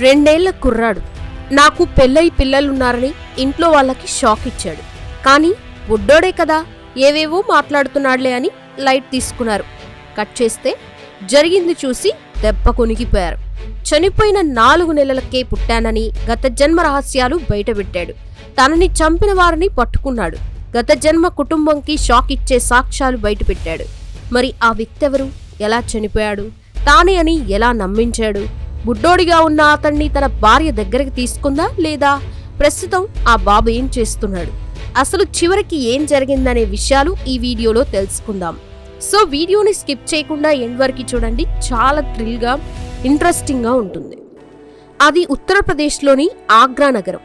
రెండేళ్ళ కుర్రాడు. నాకు పెళ్ళై పిల్లలున్నారని ఇంట్లో వాళ్ళకి షాక్ ఇచ్చాడు. కానీ బుడ్డోడే కదా ఏవేవో మాట్లాడుతున్నాడులే అని లైట్ తీసుకున్నారు. కట్ చేస్తే జరిగింది చూసి దెబ్బ కొనిగిపోయారు. చనిపోయిన నాలుగు నెలలకే పుట్టానని గత జన్మ రహస్యాలు బయటపెట్టాడు. తనని చంపిన వారిని పట్టుకున్నాడు. గత జన్మ కుటుంబంకి షాక్ ఇచ్చే సాక్ష్యాలు బయటపెట్టాడు. మరి ఆ వ్యక్తి ఎవరు ఎలా చనిపోయాడు? తానే అని ఎలా నమ్మించాడు? బుడ్డోడిగా ఉన్న అతన్ని తన భార్య దగ్గరికి తీసుకుందా లేదా? ప్రస్తుతం ఆ బాబు ఏం చేస్తున్నాడు? అసలు చివరికి ఏం జరిగిందనే విషయాలు ఈ వీడియోలో తెలుసుకుందాం. సో వీడియోని స్కిప్ చేయకుండా ఎండ్ వరకు చూడండి. చాలా థ్రిల్గా ఇంట్రెస్టింగ్గా ఉంటుంది. అది ఉత్తరప్రదేశ్లోని ఆగ్రా నగరం.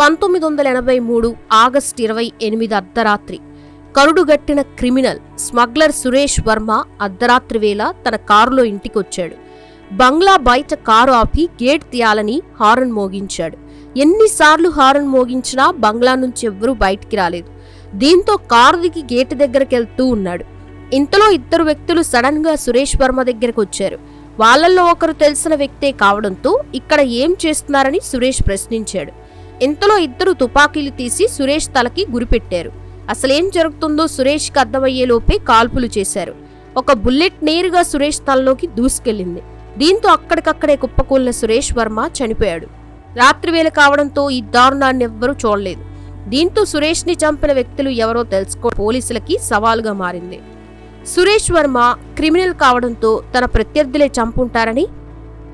పంతొమ్మిది వందల ఎనభై మూడు ఆగస్ట్ ఇరవై ఎనిమిది అర్ధరాత్రి. కరుడుగట్టిన క్రిమినల్ స్మగ్లర్ సురేష్ వర్మ అర్ధరాత్రి వేళ తన కారులో ఇంటికొచ్చాడు. బంగ్లా బయట కారు ఆపి గేట్ తీయాలని హారన్ మోగించాడు. ఎన్నిసార్లు హారన్ మోగించినా బంగ్లా నుంచి ఎవ్వరూ బయటికి రాలేదు. దీంతో కారు దిగి గేటు దగ్గరికి వెళ్తూ ఉన్నాడు. ఇంతలో ఇద్దరు వ్యక్తులు సడన్గా సురేష్ వర్మ దగ్గరకు వచ్చారు. వాళ్ళల్లో ఒకరు తెలిసిన వ్యక్తే కావడంతో ఇక్కడ ఏం చేస్తున్నారని సురేష్ ప్రశ్నించాడు. ఇంతలో ఇద్దరు తుపాకీలు తీసి సురేష్ తలకి గురిపెట్టారు. అసలేం జరుగుతుందో సురేష్కి అర్థమయ్యేలోపే కాల్పులు చేశారు. ఒక బుల్లెట్ నేరుగా సురేష్ తలలోకి దూసుకెళ్ళింది దీంతో అక్కడికక్కడే కుప్పకూలిన సురేష్ వర్మ చనిపోయాడు. రాత్రివేళ కావడంతో ఈ దారుణాన్ని ఎవ్వరూ చూడలేదు. దీంతో సురేష్ని చంపిన వ్యక్తులు ఎవరో తెలుసుకో పోలీసులకి సవాలుగా మారింది. సురేష్ వర్మ క్రిమినల్ కావడంతో తన ప్రత్యర్థులే చంపుంటారని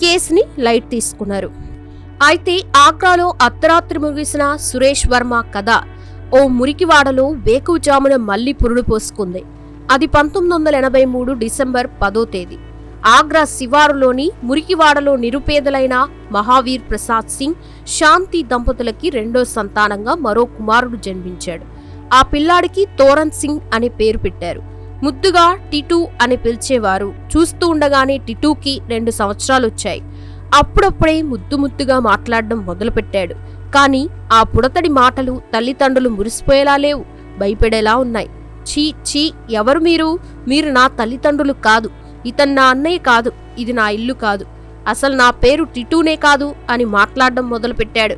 కేసుని లైట్ తీసుకున్నారు. అయితే ఆగ్రాలో అర్ధరాత్రి ముగిసిన సురేష్ వర్మ కథ ఓ మురికివాడలో వేకువజామున మళ్ళీ పురుడు పోసుకుంది. అది పంతొమ్మిది వందల ఎనభై మూడు డిసెంబర్ పదో తేదీ. ఆగ్రా శివారులోని మురికివాడలో నిరుపేదలైన మహావీర్ ప్రసాద్ సింగ్ శాంతి దంపతులకి రెండో సంతానంగా మరో కుమారుడు జన్మించాడు. ఆ పిల్లాడికి తోరణ్ సింగ్ అనే పేరు పెట్టారు. ముద్దుగా టిటూ అని పిలిచేవారు. చూస్తూ ఉండగానే టిటూకి రెండు సంవత్సరాలు వచ్చాయి అప్పుడప్పుడే ముద్దు ముద్దుగా మాట్లాడడం మొదలుపెట్టాడు. కానీ ఆ పుడతడి మాటలు తల్లిదండ్రులు మురిసిపోయేలా లేవు. భయపడేలా ఉన్నాయి. చీ చీ ఎవరు మీరు? మీరు నా తల్లిదండ్రులు కాదు. ఇతను నా అన్నయ్య కాదు ఇది నా ఇల్లు కాదు. అసలు నా పేరు టిటూనే కాదు అని మాట్లాడడం మొదలుపెట్టాడు.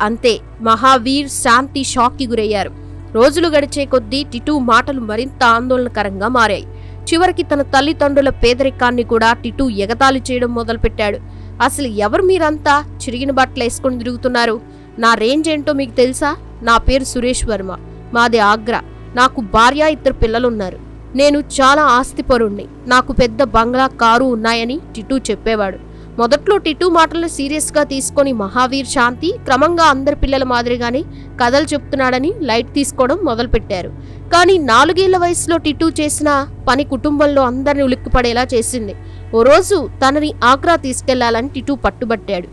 అంతే మహావీర్ శాంతి షాక్కి గురయ్యారు. రోజులు గడిచే కొద్దీ టిటూ మాటలు మరింత ఆందోళనకరంగా మారాయి. చివరికి తన తల్లిదండ్రుల పేదరికాన్ని కూడా టిటూ ఎగతాళి చేయడం మొదలుపెట్టాడు. అసలు ఎవరు మీరంతా చిరిగిన బట్టలు వేసుకొని తిరుగుతున్నారు? నా రేంజ్ ఏంటో మీకు తెలుసా? నా పేరు సురేష్ వర్మ. మాది ఆగ్రా. నాకు భార్య ఇద్దరు పిల్లలున్నారు. నేను చాలా ఆస్తిపరుణ్ణి. నాకు పెద్ద బంగ్లా కారు ఉన్నాయని టిటూ చెప్పేవాడు. మొదట్లో టిటూ మాటలను సీరియస్గా తీసుకొని మహావీర్ శాంతి క్రమంగా అందరి పిల్లల మాదిరిగానే కథలు చెప్తున్నాడని లైట్ తీసుకోవడం మొదలుపెట్టారు. కానీ నాలుగేళ్ళ వయసులో టిటూ చేసిన పని కుటుంబంలో అందరిని ఉలిక్కిపడేలా చేసింది. ఓ రోజు తనని ఆగ్రా తీసుకెళ్ళాలని టిటూ పట్టుబట్టాడు.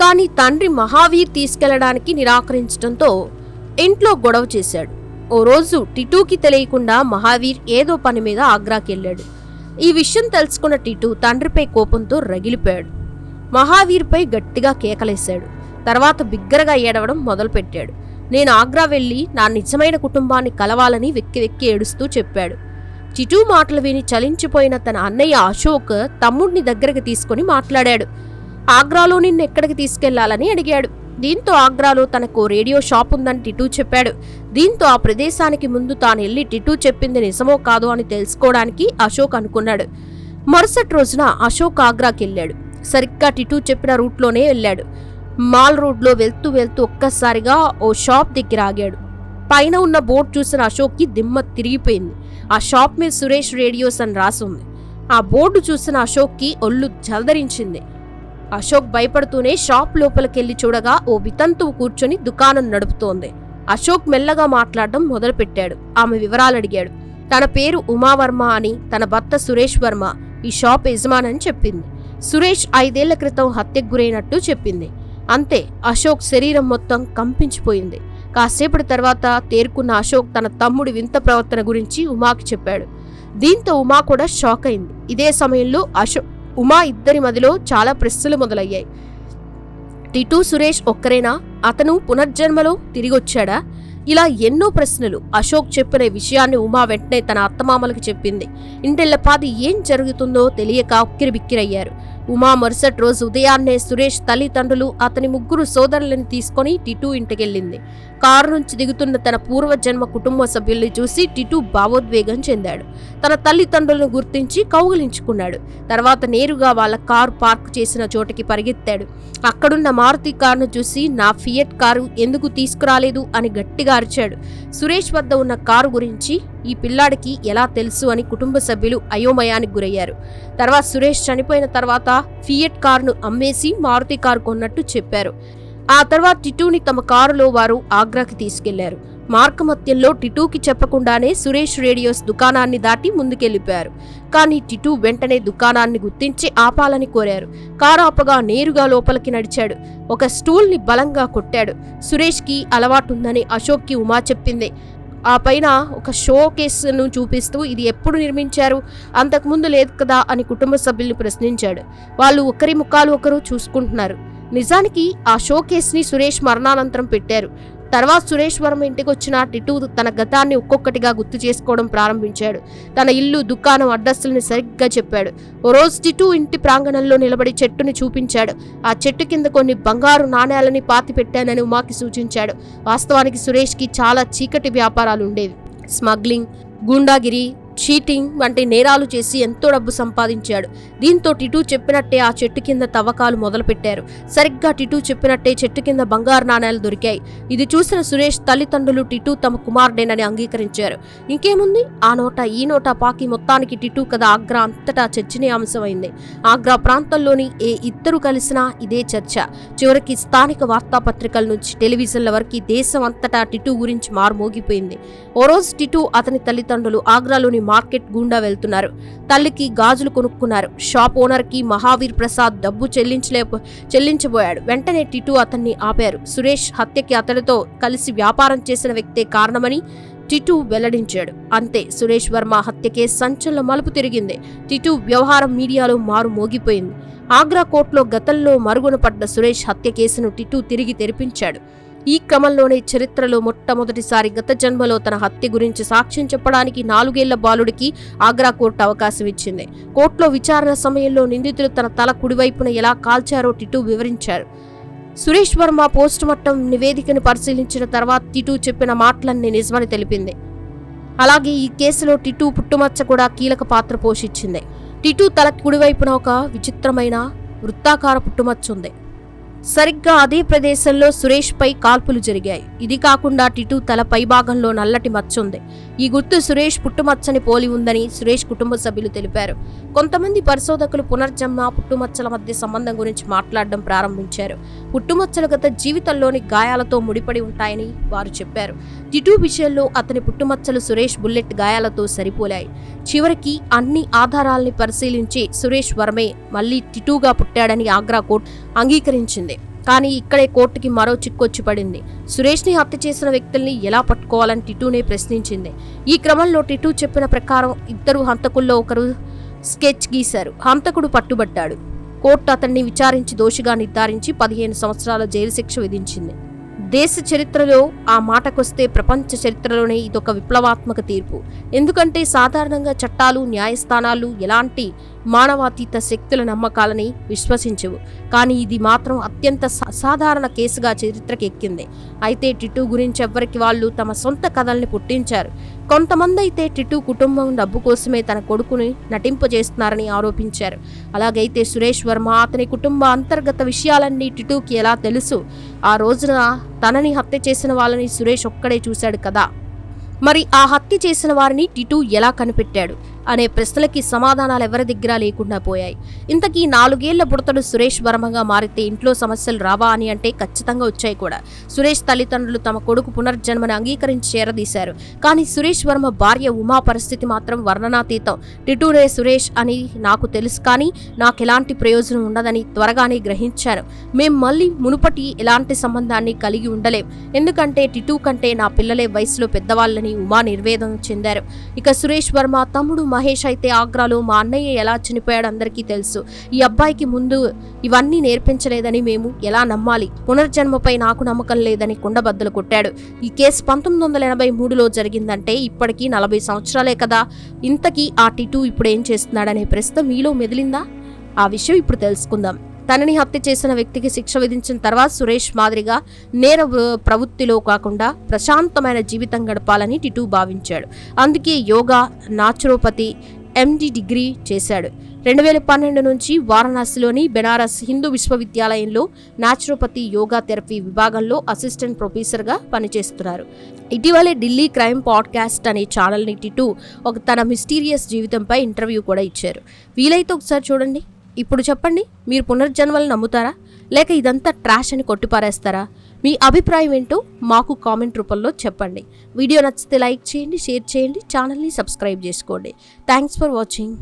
కానీ తండ్రి మహావీర్ తీసుకెళ్ళడానికి నిరాకరించడంతో ఇంట్లో గొడవ చేశాడు. ఓ రోజు టిటూకి తెలియకుండా మహావీర్ ఏదో పని మీద ఆగ్రాకి వెళ్ళాడు ఈ విషయం తెలుసుకున్న టిటూ తండ్రిపై కోపంతో రగిలిపోయాడు. మహావీర్పై గట్టిగా కేకలేశాడు. తర్వాత బిగ్గరగా ఏడవడం మొదలుపెట్టాడు. నేను ఆగ్రా వెళ్ళి నా నిజమైన కుటుంబాన్ని కలవాలని వెక్కి వెక్కి ఏడుస్తూ చెప్పాడు. చిటూ మాటలు విని చలించిపోయిన తన అన్నయ్య అశోక్ తమ్ముడిని దగ్గరకు తీసుకుని మాట్లాడాడు. ఆగ్రాలో నిన్ను ఎక్కడికి తీసుకెళ్ళాలని అడిగాడు. దీంతో ఆగ్రాలో తనకు రేడియో షాప్ ఉందని టిటూ చెప్పాడు. దీంతో ఆ ప్రదేశానికి ముందు తాను వెళ్ళి టిటూ చెప్పింది నిజమో కాదో అని తెలుసుకోవడానికి అశోక్ అనుకున్నాడు. మరుసటి రోజున అశోక్ ఆగ్రాకి వెళ్ళాడు. సరిగ్గా టిటూ చెప్పిన రూట్లోనే వెళ్ళాడు. మాల్ రోడ్లో వెళ్తూ వెళ్తూ ఒక్కసారిగా ఓ షాప్ దగ్గర ఆగాడు. పైన ఉన్న బోర్డు చూసిన అశోక్కి దిమ్మ తిరిగిపోయింది. ఆ షాప్ మీద సురేష్ రేడియోస్ అని రాసుంది ఆ బోర్డు చూసిన అశోక్కి ఒళ్ళు జలదరించింది అశోక్ భయపడుతూనే షాప్ లోపలికెళ్ళి చూడగా ఓ వితంతువు కూర్చొని దుకాణం నడుపుతోంది. అశోక్ మెల్లగా మాట్లాడడం మొదలుపెట్టాడు. ఆమె వివరాలు అడిగాడు తన పేరు ఉమావర్మ అని తన భర్త సురేష్ వర్మ ఈ షాప్ యజమానని చెప్పింది. సురేష్ ఐదేళ్ళ క్రితం హత్యకు గురైనట్టు చెప్పింది. అంతే అశోక్ శరీరం మొత్తం కంపించిపోయింది. కాసేపటి తర్వాత తేరుకున్న అశోక్ తన తమ్ముడి వింత ప్రవర్తన గురించి ఉమాకి చెప్పాడు. దీంతో ఉమా కూడా షాక్ అయింది. ఇదే సమయంలో అశోక్ ఉమా ఇద్దరి మదిలో చాలా ప్రశ్నలు మొదలయ్యాయి. టిటూ సురేష్ ఒక్కరేనా? అతను పునర్జన్మలో తిరిగొచ్చాడా? ఇలా ఎన్నో ప్రశ్నలు. అశోక్ చెప్పిన విషయాన్ని ఉమా వెంటనే తన అత్తమామలకు చెప్పింది. ఇంటెల్లపాది ఏం జరుగుతుందో తెలియక ఉక్కిరిబిక్కిరయ్యారు. ఉమా మరుసటి రోజు ఉదయాన్నే సురేష్ తల్లిదండ్రులు అతని ముగ్గురు సోదరులను తీసుకొని టిటు ఇంటికెళ్ళింది. కారు నుంచి దిగుతున్న తన పూర్వజన్మ కుటుంబ సభ్యుల్ని చూసి టిటు భావోద్వేగం చెందాడు. తన తల్లిదండ్రులను గుర్తించి కౌగిలించుకున్నాడు. తర్వాత నేరుగా వాళ్ళ కారు పార్క్ చేసిన చోటకి పరిగెత్తాడు. అక్కడున్న మారుతి కారును చూసి నా ఫియట్ కారు ఎందుకు తీసుకురాలేదు? అని గట్టిగా అరిచాడు. సురేష్ వద్ద ఉన్న కారు గురించి ఈ పిల్లాడికి ఎలా తెలుసు అని కుటుంబ సభ్యులు అయోమయానికి గురయ్యారు. తర్వాత సురేష్ చనిపోయిన తర్వాత ఫియట్ కారును అమ్మేసి మారుతి కారు కొన్నట్టు చెప్పారు. ఆ తర్వాత టిటూని తమ కారులో వారు ఆగ్రాకి తీసుకెళ్ళారు. మార్గమత్యంలో టిటూకి చెప్పకుండానే సురేష్ రేడియోస్ దుకాణాన్ని దాటి ముందుకెళ్ళిపోయారు కానీ టిటూ వెంటనే దుకాణాన్ని గుర్తించి ఆపాలని కోరారు. కారు ఆపగా నేరుగా లోపలికి నడిచాడు. ఒక స్టూల్ని బలంగా కొట్టాడు. సురేష్కి అలవాటుందని అశోక్కి ఉమా చెప్పింది. ఆ పైన ఒక షో కేసును చూపిస్తూ ఇది ఎప్పుడు నిర్మించారు? అంతకుముందు లేదు కదా అని కుటుంబ సభ్యుల్ని ప్రశ్నించాడు. వాళ్ళు ఒకరి ముఖాలు ఒకరు చూసుకుంటున్నారు. నిజానికి ఆ షో కేసుని సురేష్ మరణానంతరం పెట్టారు. తర్వాత సురేష్ వర్మ ఇంటికి వచ్చిన టిటు తన గతాన్ని ఒక్కొక్కటిగా గుర్తు చేసుకోవడం ప్రారంభించాడు. తన ఇల్లు దుకాణం అడ్రస్సుల్ని సరిగ్గా చెప్పాడు. ఓ రోజు టిటు ఇంటి ప్రాంగణంలో నిలబడి చెట్టుని చూపించాడు. ఆ చెట్టు కింద కొన్ని బంగారు నాణేలని పాతి పెట్టానని ఉమాకి సూచించాడు. వాస్తవానికి సురేష్కి చాలా చీకటి వ్యాపారాలు ఉండేవి. స్మగ్లింగ్ గూండాగిరి చీటింగ్ వంటి నేరాలు చేసి ఎంతో డబ్బు సంపాదించాడు. దీంతో టిటు చెప్పినట్టే ఆ చెట్టు కింద తవ్వకాలు మొదలుపెట్టారు. సరిగ్గా టిటు చెప్పినట్టే చెట్టు కింద బంగారు నాణేలు దొరికాయి. ఇది చూసిన సురేష్ తల్లిదండ్రులు టిటు తమ కుమారుడేనని అంగీకరించారు. ఇంకేముంది? ఆ నోట ఈ నోట పాకి మొత్తానికి టిటు కథ ఆగ్రా అంతటా చర్చనీయాంశమైంది ఆగ్రా ప్రాంతంలోని ఏ ఇద్దరు కలిసినా ఇదే చర్చ. చివరికి స్థానిక వార్తాపత్రికల నుంచి టెలివిజన్ల వరకు దేశం అంతటా టిటు గురించి మారుమోగిపోయింది. ఓ రోజు టిటు అతని తల్లిదండ్రులు ఆగ్రాలోని మార్కెట్ గుండా వెళ్తున్నారు. తల్లికి గాజులు కొనుక్కున్నారు. షాప్ ఓనర్కి మహావీర్ ప్రసాద్ డబ్బు చెల్లించలే చెల్లించబోయాడు. వెంటనే టిటు అతన్ని ఆపారు. సురేష్ హత్యకి అతడితో కలిసి వ్యాపారం చేసిన వ్యక్తే కారణమని టిటు వెల్లడించాడు. అంతే సురేష్ వర్మ హత్యకే సంచలన మలుపు తిరిగింది. టిటు వ్యవహారం మీడియాలో మారు మోగిపోయింది. ఆగ్రా కోర్టులో గతంలో మరుగున పడ్డ సురేష్ హత్య కేసును టిటు తిరిగి తెరిపించాడు. ఈ క్రమంలోనే చరిత్రలో మొట్టమొదటిసారి గత జన్మలో తన హత్య గురించి సాక్ష్యం చెప్పడానికి నాలుగేళ్ళ బాలుడికి ఆగ్రా కోర్టు అవకాశం ఇచ్చింది. కోర్టులో విచారణ సమయంలో నిందితులు తన తల కుడివైపున ఎలా కాల్చారో టిటు వివరించారు. సురేష్ వర్మ పోస్టుమార్టం నివేదికను పరిశీలించిన తర్వాత టిటు చెప్పిన మాటలన్నీ నిజమని తెలిపింది. అలాగే ఈ కేసులో టిటు పుట్టుమచ్చ కూడా కీలక పాత్ర పోషించింది. టిటు తల కుడివైపున ఒక విచిత్రమైన వృత్తాకార పుట్టుమచ్చ ఉంది సరిగ్గా అదే ప్రదేశంలో సురేష్ పై కాల్పులు జరిగాయి. ఇది కాకుండా టిటు తల పైభాగంలో నల్లటి మచ్చుంది ఈ గుర్తు సురేష్ పుట్టుమచ్చని పోలి ఉందని సురేష్ కుటుంబ సభ్యులు తెలిపారు. కొంతమంది పరిశోధకులు పునర్జన్మ పుట్టుమచ్చల మధ్య సంబంధం గురించి మాట్లాడడం ప్రారంభించారు. పుట్టుమచ్చలు గత జీవితంలోని గాయాలతో ముడిపడి ఉంటాయని వారు చెప్పారు. టిటూ విషయంలో అతని పుట్టుమచ్చలు సురేష్ బుల్లెట్ గాయాలతో సరిపోలాయి. చివరికి అన్ని ఆధారాల్ని పరిశీలించి సురేష్ వర్మే మళ్ళీ టిటూగా పుట్టాడని ఆగ్రా కోర్టు అంగీకరించింది. కానీ ఇక్కడే కోర్టుకి మరో చిక్కొచ్చి పడింది. సురేష్ని హత్య చేసిన వ్యక్తుల్ని ఎలా పట్టుకోవాలని టిటూనే ప్రశ్నించింది. ఈ క్రమంలో టిటూ చెప్పిన ప్రకారం ఇద్దరు హంతకుల్లో ఒకరు స్కెచ్ గీశారు. హంతకుడు పట్టుబట్టాడు. కోర్టు అతన్ని విచారించి దోషిగా నిర్ధారించి పదిహేను సంవత్సరాల జైలు శిక్ష విధించింది. దేశ చరిత్రలో ఆ మాటకొస్తే ప్రపంచ చరిత్రలోనే ఇదొక విప్లవాత్మక తీర్పు. ఎందుకంటే సాధారణంగా చట్టాలు న్యాయస్థానాలు ఎలాంటి మానవాతీత శక్తుల నమ్మకాలని విశ్వసించవు. కానీ ఇది మాత్రం అత్యంత సా- సాధారణ కేసుగా చరిత్రకి ఎక్కింది అయితే టిటు గురించి ఎవ్వరికి వాళ్ళు తమ సొంత కథల్ని పుట్టించారు. కొంతమంది అయితే టిట్టు కుటుంబం డబ్బు కోసమే తన కొడుకుని నటింపజేస్తున్నారని ఆరోపించారు. అలాగైతే సురేష్ వర్మ అతని కుటుంబ అంతర్గత విషయాలన్నీ టిటుకి ఎలా తెలుసు? ఆ రోజున తనని హత్య చేసిన వాళ్ళని సురేష్ ఒక్కడే చూశాడు కదా. మరి ఆ హత్య చేసిన వారిని టిటు ఎలా కనిపెట్టాడు? అనే ప్రశ్నలకి సమాధానాలు ఎవరి దగ్గర లేకుండా పోయాయి. ఇంతకీ నాలుగేళ్ళ బుడతడు సురేష్ వర్మగా మారితే ఇంట్లో సమస్యలు రావా అని అంటే ఖచ్చితంగా వచ్చాయి కూడా. సురేష్ తల్లిదండ్రులు తమ కొడుకు పునర్జన్మను అంగీకరించి చేరదీశారు. కానీ సురేష్ వర్మ భార్య ఉమా పరిస్థితి మాత్రం వర్ణనాతీతం. టిటూరే సురేష్ అని నాకు తెలుసు కానీ నాకు ఎలాంటి ప్రయోజనం ఉండదని త్వరగానే గ్రహించాను. మేం మళ్ళీ మునుపటి ఎలాంటి సంబంధాన్ని కలిగి ఉండలేం. ఎందుకంటే టిటూ కంటే నా పిల్లలే వయసులో పెద్దవాళ్ళని ఉమా నిర్వేదం చెందారు. ఇక సురేష్ వర్మ తమ్ముడు మహేష్ అయితే ఆగ్రాలో మా అన్నయ్య ఎలా చనిపోయాడు అందరికీ తెలుసు. ఈ అబ్బాయికి ముందు ఇవన్నీ నేర్పించలేదని మేము ఎలా నమ్మాలి? పునర్జన్మపై నాకు నమ్మకం లేదని కుండబద్దలు కొట్టాడు. ఈ కేసు పంతొమ్మిది వందల ఎనభై మూడులో జరిగిందంటే ఇప్పటికీ నలభై సంవత్సరాలే కదా. ఇంతకీ ఆ టిటూ ఇప్పుడు ఏం చేస్తున్నాడనే ప్రశ్న మీలో మెదిలిందా? ఆ విషయం ఇప్పుడు తెలుసుకుందాం. తనని హత్య చేసిన వ్యక్తికి శిక్ష విధించిన తర్వాత సురేష్ మాదిరిగా నేర ప్రవృత్తిలో కాకుండా ప్రశాంతమైన జీవితం గడపాలని టిటు భావించాడు. అందుకే యోగా నాచురోపతి ఎండి డిగ్రీ చేశాడు. రెండు వేల పన్నెండు నుంచి వారణాసిలోని బెనారస్ హిందూ విశ్వవిద్యాలయంలో నాచురోపతి యోగా థెరపీ విభాగంలో అసిస్టెంట్ ప్రొఫెసర్గా పనిచేస్తున్నారు. ఇటీవలే ఢిల్లీ క్రైమ్ పాడ్కాస్ట్ అనే ఛానల్ని టిటు ఒక తన మిస్టీరియస్ జీవితంపై ఇంటర్వ్యూ కూడా ఇచ్చారు. వీలైతే ఒకసారి చూడండి. ఇప్పుడు చెప్పండి మీరు పునర్జన్మలు నమ్ముతారా? లేక ఇదంతా ట్రాష్ అని కొట్టిపారేస్తారా? మీ అభిప్రాయం ఏంటో మాకు కామెంట్ రూపంలో చెప్పండి. వీడియో నచ్చితే లైక్ చేయండి షేర్ చేయండి ఛానల్ని సబ్స్క్రైబ్ చేసుకోండి. Thanks for watching.